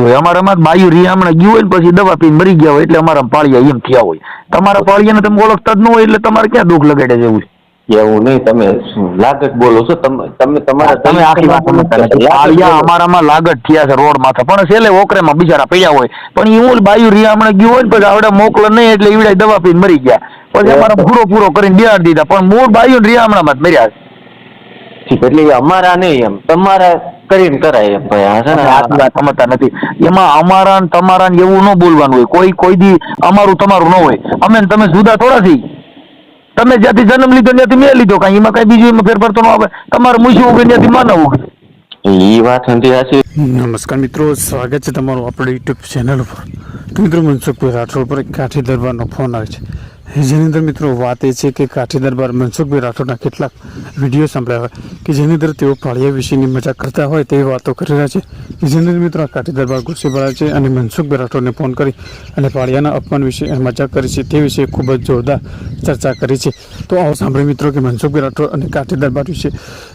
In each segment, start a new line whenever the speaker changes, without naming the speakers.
હોય. અમારામાં બાયુ રિયામણે ગયું હોય ને પછી દવા પીને મરી ગયા હોય એટલે અમારા પાળિયા એમ થયા હોય. તમારા પાળિયાને તમે ઓળખતા જ ન હોય એટલે તમારે ક્યાં દુઃખ લગાડે છે એવું?
એવું નહીં તમે લાગત બોલો છો. તમે તમે તમારા
તમે આખી વાત પાળિયા અમારામાં લાગત થયા છે રોડ માથે. પણ છેલ્લે ઓકરેમાં બિચારા પડ્યા હોય. પણ એ બાયુ રિયામણે ગયું હોય ને પછી આવડે મોકલો નહીં એટલે ઈવડે દવા પીને મરી ગયા. પછી અમારા પૂરો પૂરો કરીને બિહાર દીધા. પણ મૂળ બાયુ રિયામણામાં જ મર્યા છે.
એટલે અમારા નહીં એમ. તમારા કરીને કરાય એમ ભાઈ. છે ને?
આટલી વાત સમજતા નથી. એમાં અમારા ને તમારા ને એવું ન બોલવાનું હોય. કોઈ કોઈ દી અમારું તમારું ન હોય. અમે ને તમે જુદા થોડા છીએ તમે જ્યાંથી જન્મ લીધો ત્યાંથી મેં લીધો. કાંઈ એમાં કઈ બીજું એમાં ફેરફાર તો ન આવે. તમારે મૂછવું ઉગે ત્યાંથી માનવું
એ વાત નથી સાચી.
નમસ્કાર મિત્રો સ્વાગત છે તમારું આપણી યુટ્યુબ ચેનલ ઉપર. મિત્રો મનસુખભાઈ રાઠોડ પર કાઠી દરબારનો ફોન આવે છે. જેની અંદર મિત્રો વાત એ છે કે કાઠી દરબાર મનસુખભાઈ રાઠોડના કેટલાક વીડિયો સાંભળ્યા હોય કે જેની અંદર તેઓ પાળિયા વિશેની મજાક કરતા હોય તેવી વાતો કરી રહ્યા છે. કે જેની અંદર મિત્રો કાઠી દરબાર ગુસ્સે ભરાય છે અને મનસુખભાઈ રાઠોડને ફોન કરી અને પાળિયાના અપમાન વિશે મજાક કરી છે તે વિશે ખૂબ જ જોરદાર ચર્ચા કરી છે. તો આવો સાંભળે મિત્રો કે મનસુખભાઈ રાઠોડ અને કાઠી દરબાર વિશે,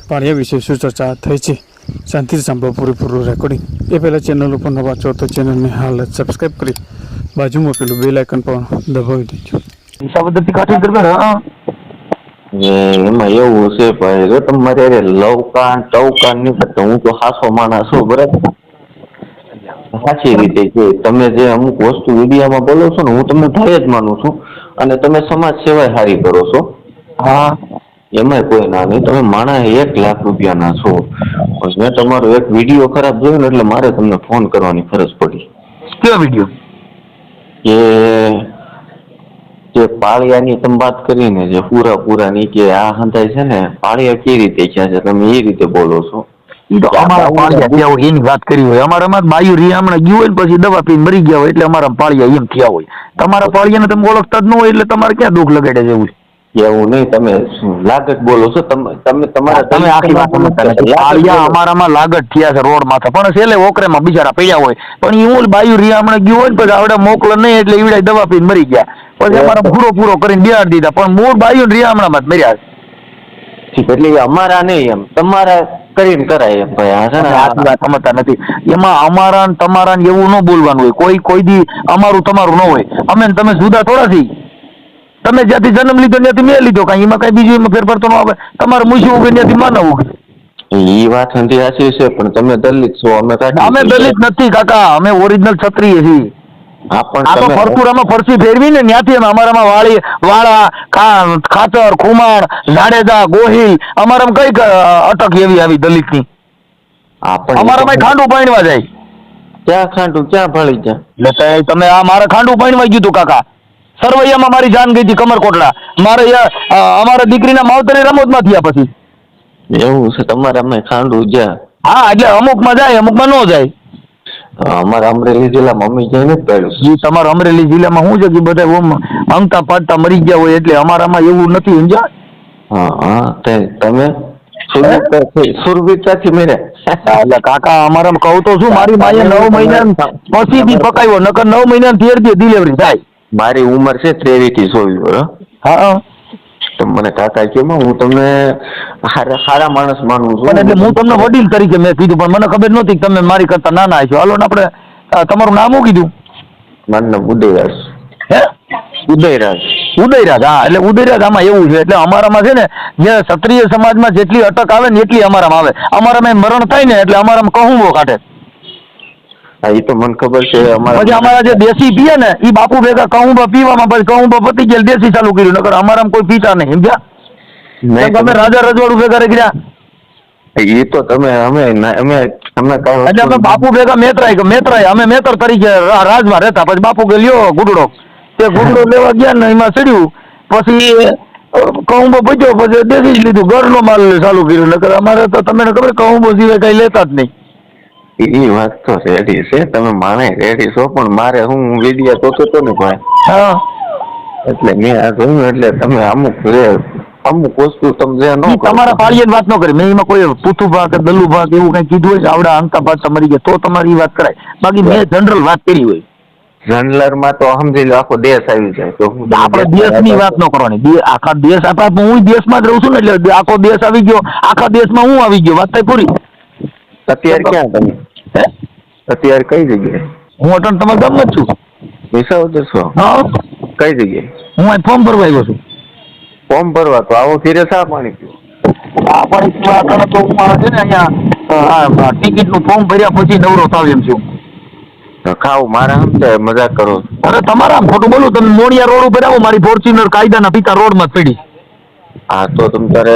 પાળિયા વિશે શું ચર્ચા થઈ છે. શાંતિથી સાંભળો પૂરેપૂરું રેકોર્ડિંગ એ પહેલાં ચેનલ ઉપર નવા છો તો ચેનલને હાલ સબસ્ક્રાઈબ કરી બાજુમાં પેલું બેલ આઇકન પણ દબાવી દેજો.
હિસાબદરથી કાઠી દરબાર હા
એમાં એવું છે ભાઈ જો તમારે અરે લવકાન ટવકાન નહીં કરતો હું તો હાસો માણસ છું બરાબર? સાચી રીતે છે તમે જે અમુક વસ્તુ મીડિયામાં બોલો છો ને હું તમને ભાઈ જ માનું છું અને તમે સમાજ સેવાય સારી કરો છો.
હા.
એમાંય કોઈ ના નહીં તમે માણા એક લાખ રૂપિયાના છો. મેં તમારો એક વીડિયો ખરાબ જોયો ને એટલે મારે તમને ફોન કરવાની ફરજ પડી.
કયો વીડિયો?
કે જે પાળિયાની તમે વાત કરીને જે પૂરા પૂરાની કે આ હંતાય છે ને પાળિયા કઈ રીતે ક્યાં છે? તમે એ રીતે બોલો છો.
અમારા પાળિયા થયા એની વાત કરી હોય. અમારામાં બાયુ રિયામણે ગયું હોય ને પછી દવા પીને મરી ગયા હોય એટલે અમારા પાળિયા એમ થયા હોય. તમારા પાળિયાને તમે ઓળખતા જ ન હોય એટલે તમારે ક્યાં દુઃખ લગાડે છે એવું?
નહીં તમે લાગત બોલો છો. તમે તમે તમારા
તમે આખી વાત પાળિયા અમારામાં લાગત થયા છે રોડ માથે પણ છેલ્લે ઓકરેમાં બિચારા પડ્યા હોય. પણ એ હું બાયુ હમણાં ગયું હોય ને પછી આવડે મોકલો નહીં એટલે ઈવડે દવા પીને મરી ગયા. પછી અમારો પૂરો પૂરો કરીને બિહાર દીધા. પણ મૂળ બાયુ રિયામણામાં જ મર્યા છે.
એટલે અમારા નહીં એમ. તમારા કરીને કરાય એમ ભાઈ.
સમજતા નથી. એમાં અમારા ને તમારા ને એવું ન બોલવાનું હોય. કોઈ કોઈ દી અમારું તમારું ન હોય. અમે તમે જુદા થોડા થી તમે જ્યાંથી જન્મ લીધો ત્યાંથી મેં લીધો. કાંઈ એમાં કઈ બીજું એમાં ફેરફાર તો ન આવે. તમારે મૂછવું કે ત્યાંથી માનવું
એ વાત નથી સાચી છે પણ તમે દલિત છો. અમે
અમે દલિત નથી કાકા. અમે ઓરિજિનલ ક્ષત્રિય છીએ. ફરતુરામાં ફરસી ફેરવી ને ત્યાંથી અમારામાં વાળી વાળા ખાતર ખુમાણ જાડેજા ગોહિલ અમારામાં કઈ અટક એવી આવી દલિતની? અમારામાં ખાંડું પાણીમાં જાય.
ક્યાં ખાંડું? ક્યાં ભળી
તે તમે આ મારે ખાંડું પાણીમાં ગયું તું કાકા. સરવૈયામાં મારી જાન ગઈ હતી કમરકોટડા મારે અમારા દીકરીના માવતરે રમતમાં થયા પછી.
એવું છે તમારામાં ખાંડું જ્યાં?
હા એટલે અમુકમાં જાય અમુકમાં ન જાય.
અમારા અમરેલી જિલ્લામાં જ પડ્યું
એ તમારા અમરેલી જિલ્લામાં શું છે કે બધા ઓમ અંગતા પાડતા મરી ગયા હોય એટલે અમારામાં એવું નથી સમજા
હા હા તમે સુરવીરતાથી મેળ્યા
એટલે કાકા અમારામાં કહું તો શું મારી માએ નવ મહિના પછી બી પકાવ્યો નકર નવ મહિના દી ડિલિવરી થાય.
મારી ઉંમર છે ત્રેવીસથી ચોવીસ વર્ષ
હા.
મને કાકા કેમ હું તમને હારા સારા માણસ માનું છું.
પણ એટલે હું તમને વડીલ તરીકે મેં કીધું પણ મને ખબર નહોતી કે તમે મારી કરતા નાના છો. હાલો ને આપણે તમારું નામ શું કીધું?
મારું નામ ઉદયરાજ.
હે?
ઉદયરાજ.
ઉદયરાજ હા એટલે ઉદયરાજ આમાં એવું છે. એટલે અમારામાં છે ને જે ક્ષત્રિય સમાજમાં જેટલી અટક આવે ને એટલી અમારામાં આવે. અમારામાં મરણ થાય ને એટલે અમારામાં કહુંબો કાઢે
હા એ તો મને ખબર છે
પછી
અમારા
અમારા જે દેશી પીએ ને એ બાપુ ભેગા કહું પીવામાં પછી કહું પતી ગયા દેશી ચાલુ કર્યું નકર અમારામાં કોઈ પીતા નહીં સમજ્યા? તમે રાજા રજવાડું ભેગા રહી ગયા
એ તો તમે અમે અમે કાંઈ
એટલે અમે બાપુ ભેગા મેતરાય મેતરાય અમે મેતર તરીકે રાજમાં રહેતા પછી બાપુ કે લ્યો ગુડડો. તે ગુડડો લેવા ગયા ને એમાં ચડ્યું. પછી કહુંબો બચ્યો પછી દેશી જ લીધું ઘરનો માલ ચાલુ કર્યું નકર અમારે તો તમને ખબર કહુંબો સિવાય કઈ લેતા જ નહીં.
એ વાત તો રેડી છે. તમે માણે રેડી છો પણ મારે હું વિડિયા જોતો તો ને ભાઈ.
હા.
એટલે મેં આ જોયું એટલે તમે અમુક અમુક વસ્તુ સમજે ન.
તમારા પાળીએ વાત ન કરી. મેં એમાં કોઈ પૂતુ ભાગ કે દલ્લુ ભાગ એવું કઈ કીધું હોય કે આવડા અંકા ભાગ મરી ગયા તો તમારી વાત કરાય. બાકી મેં જનરલ વાત કરી હોય.
જનરલમાં તો સમજી લો આખો દેશ આવી જાય. તો
આપણે દેશની વાત ન કરવાની. આખા દેશ આપણા હું દેશમાં જ રહું છું ને એટલે આખો દેશ આવી ગયો આખા દેશમાં હું આવી ગયો. વાત થાય પૂરી.
અત્યારે ક્યાં તમે? અત્યારે કઈ જગ્યાએ?
હું અટણ તમારા ગામમાં જ છું.
વિસાવદર છો?
હા.
કઈ જગ્યાએ?
હું અહીં ફોર્મ ભરવા આવ્યો છું.
ફોર્મ ભરવા? તો આવો ફીરે શા પાણી પીવો
આ પણ પીવા અટાણે તો હું આ છે ને અહીંયા ટિકિટનું ફોર્મ ભર્યા પછી નવરો થાવ એમ છું.
ખાવ મારા સમજાય મજાક કરો
અરે તમારા ખોટું બોલું તમે મોડિયા રોડ ઉપર આવો મારી ફોર્ચ્યુનર કાયદાના પિતા રોડમાં પડી.
હા તો તમ તારે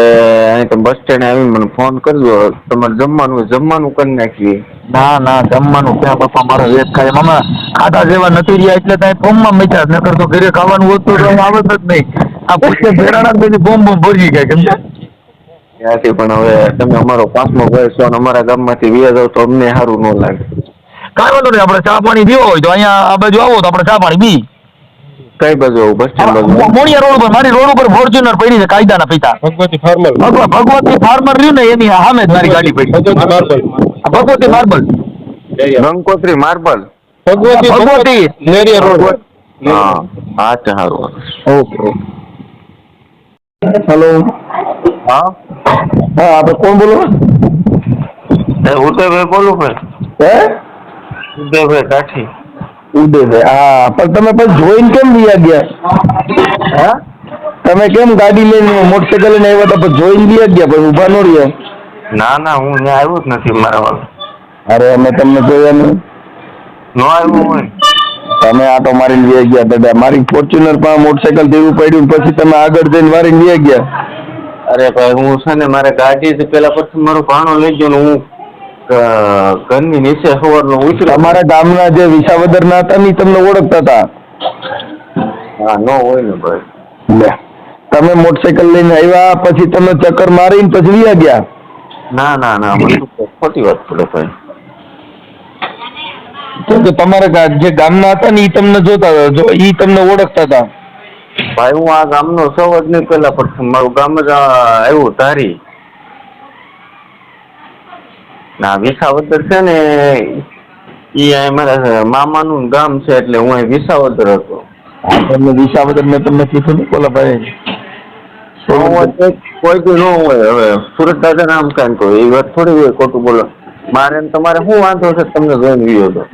અહીં તમે બસ સ્ટેન્ડ આવી મને ફોન કરજો. તમારે જમવાનું જમવાનું કરી નાખીએ.
ના ના જમવાનું ક્યાં બાપા મારો વેત ખાય મામા ખાધા જેવા નથી રહ્યા એટલે ત્યાં ફોર્મમાં મચ્યા ન નકર તો ઘરે ખાવાનું હોતું તો આવત જ નહીં. આ પૂછે ભેરાણા બધી બોમ બોમ ભરી ગયા કેમ
ત્યાંથી પણ હવે તમે અમારો પાસમો ભાઈ છો અને અમારા ગામમાંથી વ્યાજ જાવ તો અમને સારું ન લાગે.
કાંઈ વાંધો નહીં આપણે ચા પાણી પીવો હોય તો અહીંયા આ બાજુ આવો તો આપણે ચા પાણી પી.
કઈ બાજુ આવું? બસ સ્ટેન્ડ બાજુ.
મોડિયા રોડ ઉપર મારી રોડ ઉપર ફોર્ચ્યુનર પડી છે કાયદાના પિતા
ભગવતી ફાર્મર
ભગવા ભગવતી ફાર્મર રહ્યું ને એની સામે જ મારી ગાડી પડી.
ભગવતી માર્બલ
આ Bhagwati marble
Gangotri marble
Bhagwati
Bhagwati.
Neriya road.
હા હા તે સારું
ઓકે હેલો
હા?
હા આપણે કોણ બોલો?
એ ઉદયભાઈ બોલું ભાઈ.
હે?
ઉદયભાઈ કાઠી.
ઉદયભાઈ હા પણ તમે પછી જોઈને કેમ વ્યા ગયા?
હા?
તમે કેમ ગાડી લઈને મોટરસાઇકલ લઈને આવ્યા હતા પછી જોઈને ગયા પછી ઊભા ન રહ્યા?
ના ના હું ત્યાં આવ્યો જ નથી મારા વાળો.
અરે અમે તમને જોયા નહીં.
ન આવ્યો હોય.
તમે આટો મારીને વ્યા ગયા દાદા. મારી ફોર્ચ્યુનર પણ મોટરસાઇકલ દેવું પડ્યું પછી તમે આગળ જઈને મારીને વ્યા ગયા.
અરે ભાઈ હું છે ને મારે ગાડી પેલા પછી મારો ભાણો લઈ ગયો ને હું ઘરની નીચે સવારનો ઉતર્યો.
અમારા ગામના જે વિસાવદર ના હતા ને તમને ઓળખતા હતા?
હા નો હોય ને ભાઈ.
લે તમે મોટરસાયકલ લઈને આવ્યા પછી તમે ચક્કર મારીને પછી વ્યા ગયા?
ના ના ના મને ખોટી વાત પડે ભાઈ.
તો કે તમારા જે ગામના હતા ને ઈ તમને જોતા જો ઈ તમને ઓળખતા હતા?
ભાઈ હું આ ગામનો સૌ જ નહીં પેલા પણ મારું ગામ જ આવ્યું ધારી. ના વિસાવદર છે ને ઈ અહીં મારા મામાનું ગામ છે એટલે હું અહીં વિસાવદર હતો.
તમને વિસાવદર મેં તમને કીધું ને બોલા ભાઈ
કોઈ બી ન હોય હવે સુરત દાદા નામ કાંઈ કોઈ એ વાત થોડી હોય ખોટું બોલો. મારે તમારે શું વાંધો છે તમને જોઈને ગયો હતો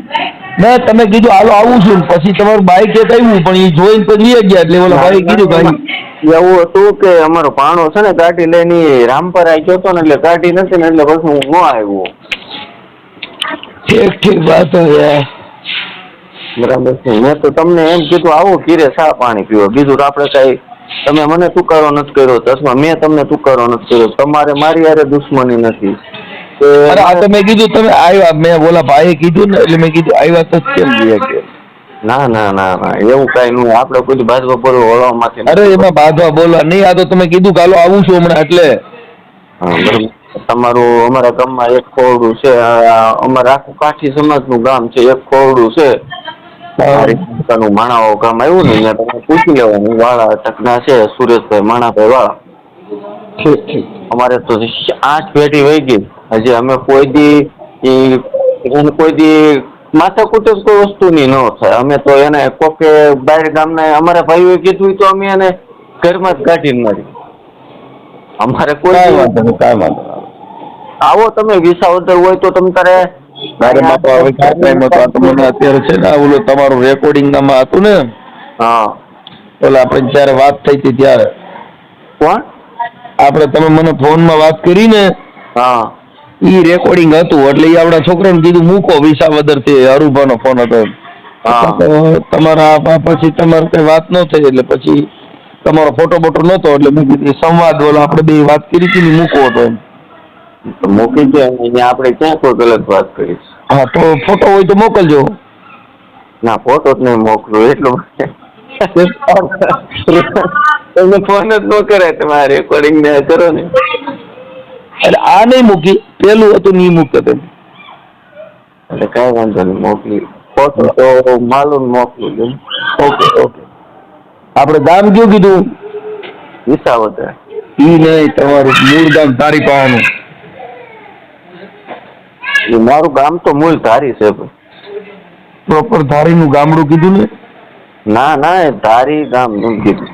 મેં તમે કીધું હાલો આવું છું. પછી તમારું બાઈક એક આવ્યું પણ એ જોઈને પછી ગયા એટલે ઓલા ભાઈ કીધું ભાઈ
એવું હતું કે અમારો પાણો છે ને કાઢી લઈને રામપર આવી ગયો હતો ને એટલે કાઢી નથી ને એટલે પછી હું ન આવ્યો.
ઠીક ઠીક વાત
બરાબર છે. મેં તો તમને એમ કીધું આવો કીરે ચા પાણી પીવો. બીજું આપણે કઈ તમે મને તુકારો નથી કર્યો ચશ્મા મેં તમને તુકારો નથી કર્યો. તમારે મારી હારે દુશ્મની નથી.
અરે આ તો મેં કીધું તમે આવ્યા મેં બોલા ભાઈએ કીધું ને એટલે મેં કીધું આવ્યા તો કેમ વ્યા કે
ના ના ના ના એવું કઈ નહીં આપણે કોઈ બાજુ બોલો માટે
અરે એમાં બાંધવા બોલવા નહીં આ તો તમે કીધું કાલો આવું છું હમણાં એટલે.
તમારું અમારા ગામમાં એક ખોરડું છે અમારા આખું કાઠી સમાજનું ગામ છે એક ખોરડું છે. માણાઓ ગામ આવ્યું ને અહીંયા તમે પૂછી લેવાનું વાળા ટકના છે સુરેશભાઈ માણાભાઈ વાળા.
ઠીક ઠીક.
અમારે તો આઠ પેઢી વહી ગઈ. હજી અમે કોઈ દી ઈ એને કોઈ દી માથાકૂટ જ કોઈ વસ્તુની ન થાય. અમે તો એને કોકે બહાર ગામને અમારા ભાઈઓએ કીધું તો અમે એને ઘરમાં જ કાઢીને મારી અમારે કોઈ
વાંધો નહીં કાંઈ વાંધો
આવો તમે વિસાવદર હોય તો તમે તારે
મારે બાપા હવે આ તો મને અત્યારે છે ને ઓલું તમારું રેકોર્ડિંગમાં હતું ને?
હા.
ઓલા આપણે જ્યારે વાત થઈ હતી ત્યારે.
કોણ?
આપણે તમે મને ફોનમાં વાત કરી ને
હા.
ઈ રેકોર્ડિંગ હતું એટલે ઈ આપણા છોકરાને કીધું મૂકો વિસાવદરથી અરુભાનો ફોન હતો. તમારા પછી તમારે કઈ વાત ન થઈ એટલે પછી તમારો ફોટો બોટો નતો એટલે મેં કીધું સંવાદ બોલો આપણે બે વાત કરી હતી મૂકો હતો. એમ
મૂકી દે અહીંયા આપણે ક્યાં કોઈ ગલત વાત કરી
હા તો ફોટો હોય તો મોકલજો.
ના ફોટો જ નહીં મોકલું એટલું તમને ફોન જ ન કરે તમારે રેકોર્ડિંગ ને કરો ને.
એટલે આ નહીં મૂકી પેલું હતું નહીં મૂકતો તેમ.
એટલે કઈ વાંધો નહીં મોકલી. ફોટો. તો માલુમ મોકલું
ઓકે ઓકે. આપણે ગામ કયું કીધું?
વિસાવદર.
ઈ નહીં તમારું મૂળ ગામ તારી પાવાનું
એ મારું ગામ તો મૂળ ધારી છે ભાઈ.
પ્રોપર ધારીનું ગામડું કીધું ને?
ના ના એ ધારી ગામ એમ કીધું.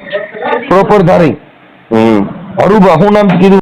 પ્રોપર ધારી.
હમ.
અરુબા શું નામ કીધું?